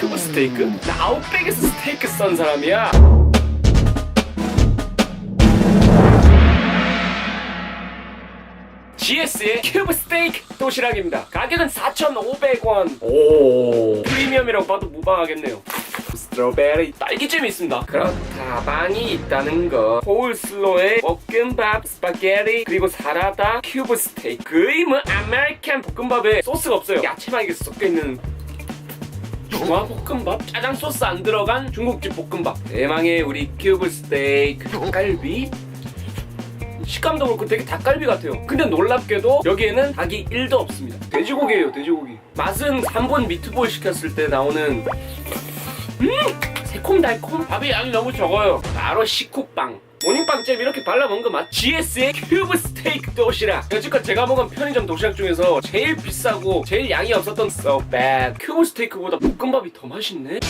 큐브 스테이크? 나 아웃백에서 스테이크 썬 사람이야 GS의 큐브 스테이크 도시락입니다. 가격은 4,500원. 오. 프리미엄이라고 봐도 무방하겠네요. 스트로베리 딸기잼이 있습니다. 그렇다. 빵이 있다는 거. 콜슬로에 볶음밥, 스파게티, 그리고 사라다, 큐브 스테이크. 거의 뭐 아메리칸 볶음밥에 소스가 없어요. 야채만 이게 섞여 있는 중화 볶음밥, 짜장 소스 안 들어간 중국집 볶음밥. 대망의 우리 큐브 스테이크, 닭갈비. 식감도 그렇고 되게 닭갈비 같아요. 근데 놀랍게도 여기에는 닭이 1도 없습니다. 돼지고기예요, 돼지고기. 맛은 3번 미트볼 시켰을 때 나오는 음! 새콤달콤? 밥이 양이 너무 적어요. 바로 식후빵. 모닝빵잼 이렇게 발라 먹은 거 맛. GS의 큐브 스테이크 도시락. 여지껏 제가 먹은 편의점 도시락 중에서 제일 비싸고 제일 양이 없었던 so bad. 큐브 스테이크보다 볶음밥이 더 맛있네.